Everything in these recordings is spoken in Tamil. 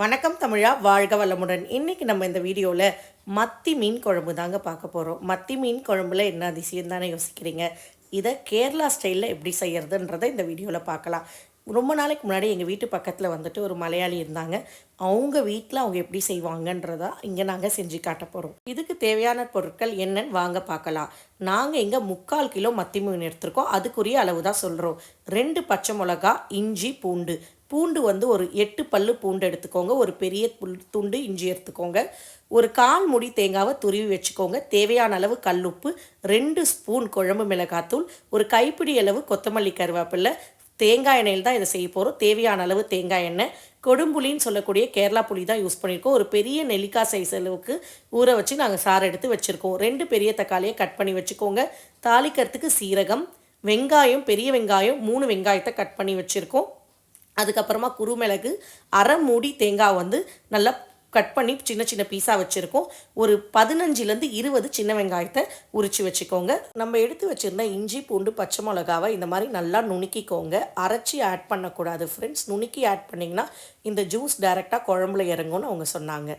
வணக்கம் தமிழா வாழ்க வளமுடன். இன்னைக்கு நம்ம இந்த வீடியோவில் மத்தி மீன் குழம்பு தாங்க பார்க்க போகிறோம் மத்தி மீன் குழம்புல என்ன அதிசயம் தானே யோசிக்கிறீங்க? இதை கேரளா ஸ்டைலில் எப்படி செய்கிறதுன்றதை இந்த வீடியோவில் பார்க்கலாம். ரொம்ப நாளைக்கு முன்னாடி எங்கள் வீட்டு பக்கத்தில் வந்துட்டு ஒரு மலையாளி இருந்தாங்க. அவங்க வீட்டில் அவங்க எப்படி செய்வாங்கன்றதா இங்கே நாங்கள் செஞ்சு காட்ட போகிறோம் இதுக்கு தேவையான பொருட்கள் என்னன்னு வாங்க பார்க்கலாம். நாங்கள் இங்கே முக்கால் கிலோ மத்தி மீன் எடுத்திருக்கோம். அதுக்குரிய அளவு தான் சொல்கிறோம் ரெண்டு பச்சை மிளகா இஞ்சி பூண்டு. பூண்டு வந்து ஒரு எட்டு பல்லு பூண்டு எடுத்துக்கோங்க. ஒரு பெரிய புல் துண்டு இஞ்சி எடுத்துக்கோங்க. ஒரு கால் முடி தேங்காவை துருவி வச்சுக்கோங்க. தேவையான அளவு கல்லுப்பு ரெண்டு ஸ்பூன் குழம்பு மிளகாத்தூள் ஒரு கைப்பிடி அளவு கொத்தமல்லி கருவேப்பிலை. தேங்காய் எண்ணெயில் தான் இதை செய்ய போகிறோம் தேவையான அளவு தேங்காய் எண்ணெய். கொடும்புளின்னு சொல்லக்கூடிய கேரளா புளி தான் யூஸ் பண்ணியிருக்கோம். ஒரு பெரிய நெல்லிக்காய் சைஸ் அளவுக்கு ஊற வச்சு நாங்கள் சாறு எடுத்து வச்சுருக்கோம். ரெண்டு பெரிய தக்காளியை கட் பண்ணி வச்சுக்கோங்க. தாளிக்கிறதுக்கு சீரகம் வெங்காயம் பெரிய வெங்காயம் மூணு வெங்காயத்தை கட் பண்ணி வச்சுருக்கோம். அதுக்கப்புறமா குருமிளகு அரை மூடி தேங்காய் வந்து நல்லா கட் பண்ணி சின்ன சின்ன பீஸாக வச்சுருக்கோம். ஒரு பதினஞ்சுலேருந்து இருபது சின்ன வெங்காயத்தை உரித்து வச்சுக்கோங்க. நம்ம எடுத்து வச்சுருந்த இஞ்சி பூண்டு பச்சை மிளகாவை இந்த மாதிரி நல்லா நுணுக்கிக்கோங்க. அரைச்சி ஆட் பண்ணக்கூடாது. ஃப்ரெண்ட்ஸ் நுணுக்கி ஆட் பண்ணிங்கன்னா இந்த ஜூஸ் டைரெக்டாக குழம்புல இறங்கும்னு அவங்க சொன்னாங்க.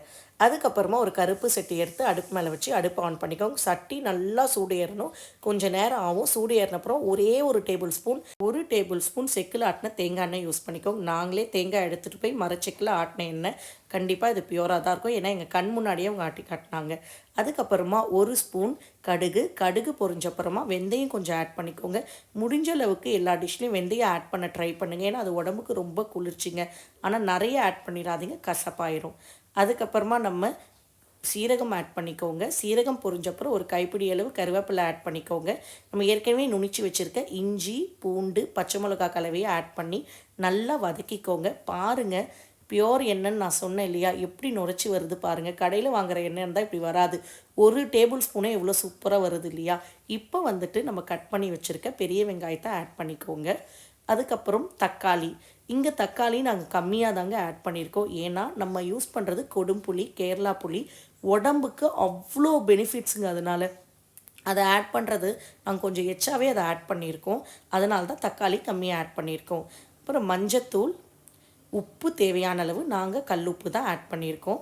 அதுக்கப்புறமா ஒரு கருப்பு சட்டி எடுத்து அடுப்பு மேலே வச்சு அடுப்பு ஆன் பண்ணிக்கோங்க. சட்டி நல்லா சூடு ஏறணும் கொஞ்சம் நேரம் ஆகும். சூடு ஏறினப்புறம் ஒரே ஒரு டேபிள் ஸ்பூன் ஒரு டேபிள் ஸ்பூன் செக்கில் ஆட்டின தேங்காய் எண்ணெய் யூஸ் பண்ணிக்கோங்க. நாங்களே தேங்காய் எடுத்துகிட்டு போய் மரச்செக்கில் ஆட்டின எண்ணெய். கண்டிப்பாக இது பியூராக தான் இருக்கும். ஏன்னா எங்கள் கண் முன்னாடியே அவங்க ஆட்டி காட்டினாங்க. அதுக்கப்புறமா ஒரு ஸ்பூன் கடுகு. கடுகு பொறிஞ்சப்புறமா வெந்தயம் கொஞ்சம் ஆட் பண்ணிக்கோங்க. முடிஞ்ச அளவுக்கு எல்லா டிஷ்லையும் வெந்தயம் ஆட் பண்ண ட்ரை பண்ணுங்கள் ஏன்னா அது உடம்புக்கு ரொம்ப குளிர்ச்சிங்க. ஆனால் நிறைய ஆட் பண்ணிடாதீங்க. கசப்பாயிரும். அதுக்கப்புறமா நம்ம சீரகம் ஆட் பண்ணிக்கோங்க. சீரகம் பொரிஞ்சப்புறம் ஒரு கைப்பிடி அளவு கருவேப்பிலை ஆட் பண்ணிக்கோங்க. நம்ம ஏற்கனவே நுணிச்சு வச்சுருக்க இஞ்சி பூண்டு பச்சை மிளகா கலவையை ஆட் பண்ணி நல்லா வதக்கிக்கோங்க. பாருங்கள் பியோர் எண்ணெய்ன்னு நான் சொன்னேன் இல்லையா? எப்படி நுரைச்சி வருது பாருங்கள் கடையில் வாங்குற எண்ணெய் இருந்தால் இப்படி வராது. ஒரு டேபிள் ஸ்பூனே எவ்வளோ சூப்பராக வருது இல்லையா? இப்போ வந்துட்டு நம்ம கட் பண்ணி வச்சுருக்க பெரிய வெங்காயத்தை ஆட் பண்ணிக்கோங்க. அதுக்கப்புறம் தக்காளி. இங்கே தக்காளி நாங்கள் கம்மியாக தாங்க ஆட் பண்ணியிருக்கோம் ஏன்னா நம்ம யூஸ் பண்ணுறது கொடும்புளி கேரளா புளி. உடம்புக்கு அவ்வளோ பெனிஃபிட்ஸுங்க அதனால். அதை ஆட் பண்ணுறது நாங்கள் கொஞ்சம் எச்சாவே அதை ஆட் பண்ணியிருக்கோம் அதனால தான் தக்காளி கம்மியாக ஆட் பண்ணியிருக்கோம் அப்புறம் மஞ்சத்தூள் உப்பு தேவையான அளவு நாங்கள் கல் உப்பு தான் ஆட் பண்ணியிருக்கோம்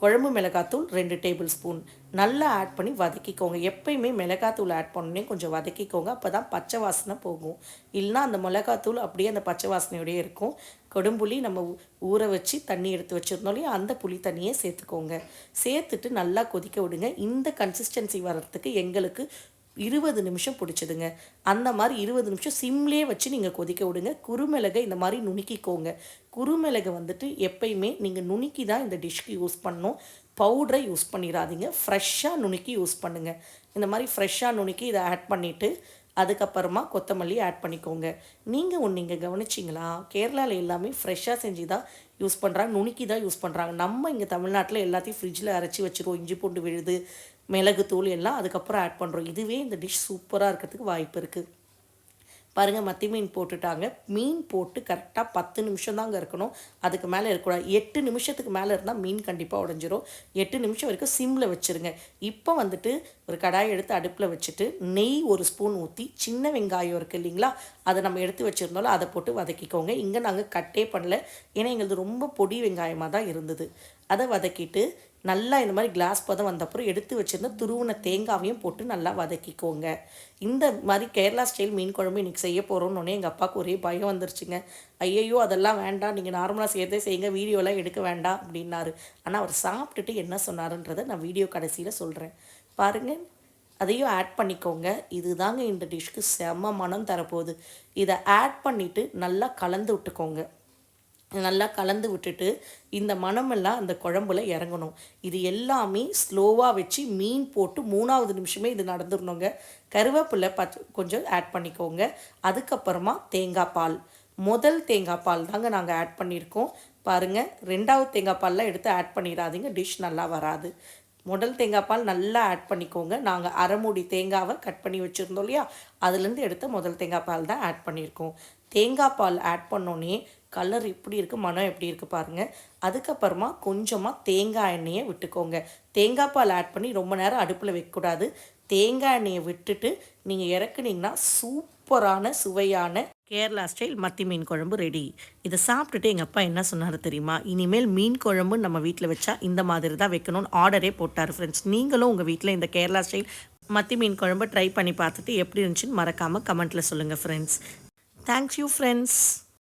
குழம்பு மிளகாத்தூள் ரெண்டு டேபிள் ஸ்பூன். நல்லா ஆட் பண்ணி வதக்கிக்கோங்க. எப்பயுமே மிளகாத்தூள் ஆட் பண்ணோன்னே கொஞ்சம் வதக்கிக்கோங்க. அப்போ தான் பச்சை வாசனை போகும். இல்லைனா அந்த மிளகாத்தூள் அப்படியே அந்த பச்சை வாசனையோடய இருக்கும். கொடும்புளி நம்ம ஊற வச்சு தண்ணி எடுத்து வச்சுருந்தோம் இல்லையா? அந்த புளி தண்ணியை சேர்த்துக்கோங்க. சேர்த்துட்டு நல்லா கொதிக்க விடுங்க. இந்த கன்சிஸ்டன்சி வர்றதுக்கு எங்களுக்கு இருபது நிமிஷம் பிடிச்சதுங்க. அந்த மாதிரி இருபது நிமிஷம் சிம்லேயே வச்சு நீங்கள் கொதிக்க விடுங்க. குருமிளகை இந்த மாதிரி நுணுக்கிக்கோங்க. குருமிளகை வந்துட்டு எப்பயுமே நீங்கள் நுணுக்கி தான் இந்த டிஷ்க்கு யூஸ் பண்ணணும். பவுடரை யூஸ் பண்ணிடாதீங்க. ஃப்ரெஷ்ஷாக நுணுக்கி யூஸ் பண்ணுங்கள் இந்த மாதிரி ஃப்ரெஷ்ஷாக நுணுக்கி இதை ஆட் பண்ணிவிட்டு அதுக்கப்புறமா கொத்தமல்லி ஆட் பண்ணிக்கோங்க. நீங்கள் ஒன்று இங்கே கவனிச்சிங்களா? கேரளாவில் எல்லாமே ஃப்ரெஷ்ஷாக செஞ்சு தான் யூஸ் பண்ணுறாங்க நுணுக்கி தான் யூஸ் பண்ணுறாங்க நம்ம இங்கே தமிழ்நாட்டில் எல்லாத்தையும் ஃப்ரிட்ஜில் அரைச்சி வச்சுருவோம். இஞ்சி பூண்டு விழுது மிளகு தூள் எல்லாம் அதுக்கப்புறம் ஆட் பண்ணுறோம் இதுவே இந்த டிஷ் சூப்பராக இருக்கிறதுக்கு வாய்ப்பு இருக்குது பாருங்கள் மத்தி மீன் போட்டுட்டாங்க. மீன் போட்டு கரெக்டாக பத்து நிமிஷம் தாங்க இருக்கணும். அதுக்கு மேலே இருக்கக்கூடாது. எட்டு நிமிஷத்துக்கு மேலே இருந்தால் மீன் கண்டிப்பாக உடஞ்சிரும். எட்டு நிமிஷம் வரைக்கும் சிம்மில் வச்சுருங்க. இப்போ வந்துட்டு ஒரு கடாயை எடுத்து அடுப்பில் வச்சுட்டு நெய் ஒரு ஸ்பூன் ஊற்றி சின்ன வெங்காயம் இருக்குது இல்லைங்களா? அதை நம்ம எடுத்து வச்சுருந்தோம்ல அதை போட்டு வதக்கிக்கோங்க. இங்கே நாங்கள் கட்டே பண்ணல. ஏன்னா எங்களுது ரொம்ப பொடி வெங்காயமாக தான் இருந்தது. அதை வதக்கிட்டு நல்லா இந்த மாதிரி கிளாஸ் பதம் வந்தப்புறம் எடுத்து வச்சுருந்த துருவின தேங்காவையும் போட்டு நல்லா வதக்கிக்கோங்க. இந்த மாதிரி கேரளா ஸ்டைல் மீன் குழம்பு இன்றைக்கி செய்ய போகிறோன்னு எங்கள் அப்பாவுக்கு ஒரே பயம் வந்துருச்சுங்க. ஐயையோ அதெல்லாம் வேண்டாம் நீங்கள் நார்மலாக செய்யறதே செய்யுங்க வீடியோலாம் எடுக்க வேண்டாம் அப்படின்னாரு. ஆனால் அவர் சாப்பிட்டுட்டு என்ன சொன்னாருன்றதை நான் வீடியோ கடைசியில் சொல்கிறேன் பாருங்கள் அதையும் ஆட் பண்ணிக்கோங்க. இதுதாங்க இந்த டிஷ்க்கு செம்ம மனம் தரப்போகுது. இதை ஆட் பண்ணிவிட்டு நல்லா கலந்து விட்டுக்கோங்க. நல்லா கலந்து விட்டுட்டு இந்த மணமெல்லாம் அந்த குழம்புல இறங்கணும். இது எல்லாமே ஸ்லோவாக வச்சு மீன் போட்டு மூணாவது நிமிஷமே இது நடந்துடணுங்க. கருவேப்பிலை பச்ச கொஞ்சம் ஆட் பண்ணிக்கோங்க. அதுக்கப்புறமா தேங்காய் பால். முதல் தேங்காய் பால் தாங்க நாங்கள் ஆட் பண்ணியிருக்கோம். பாருங்கள் ரெண்டாவது தேங்காய் பால்லாம் எடுத்து ஆட் பண்ணிடாதீங்க. டிஷ் நல்லா வராது. முதல் தேங்காய் பால் நல்லா ஆட் பண்ணிக்கோங்க. நாங்கள் அரைமுடி தேங்காவை கட் பண்ணி வச்சுருந்தோம் இல்லையா? அதுலேருந்து எடுத்த முதல் தேங்காய் பால் தான் ஆட் பண்ணியிருக்கோம். தேங்காய் பால் ஆட் பண்ணோன்னே கலர் எப்படி இருக்குது மனம் எப்படி இருக்குது பாருங்கள் அதுக்கப்புறமா கொஞ்சமாக தேங்காய் எண்ணெயை விட்டுக்கோங்க. தேங்காய் பால் ஆட் பண்ணி ரொம்ப நேரம் அடுப்பில் வைக்கக்கூடாது. தேங்காய் எண்ணெயை விட்டுட்டு நீங்கள் இறக்குனீங்கன்னா சூப்பரான சுவையான கேரளா ஸ்டைல் மத்தி மீன் குழம்பு ரெடி இதை சாப்பிட்டுட்டு எங்கள் அப்பா என்ன சொன்னார் தெரியுமா? இனிமேல் மீன் குழம்பு நம்ம வீட்டில் வச்சா இந்த மாதிரி தான் வைக்கணும்னு ஆர்டரே போட்டார் ஃப்ரெண்ட்ஸ் நீங்களும் உங்கள் வீட்டில் இந்த கேரளா ஸ்டைல் மத்தி மீன் குழம்பு ட்ரை பண்ணி பார்த்துட்டு எப்படி இருந்துச்சுன்னு மறக்காமல் கமெண்ட்டில் சொல்லுங்கள் ஃப்ரெண்ட்ஸ் தேங்க்ஸ் யூ ஃப்ரெண்ட்ஸ்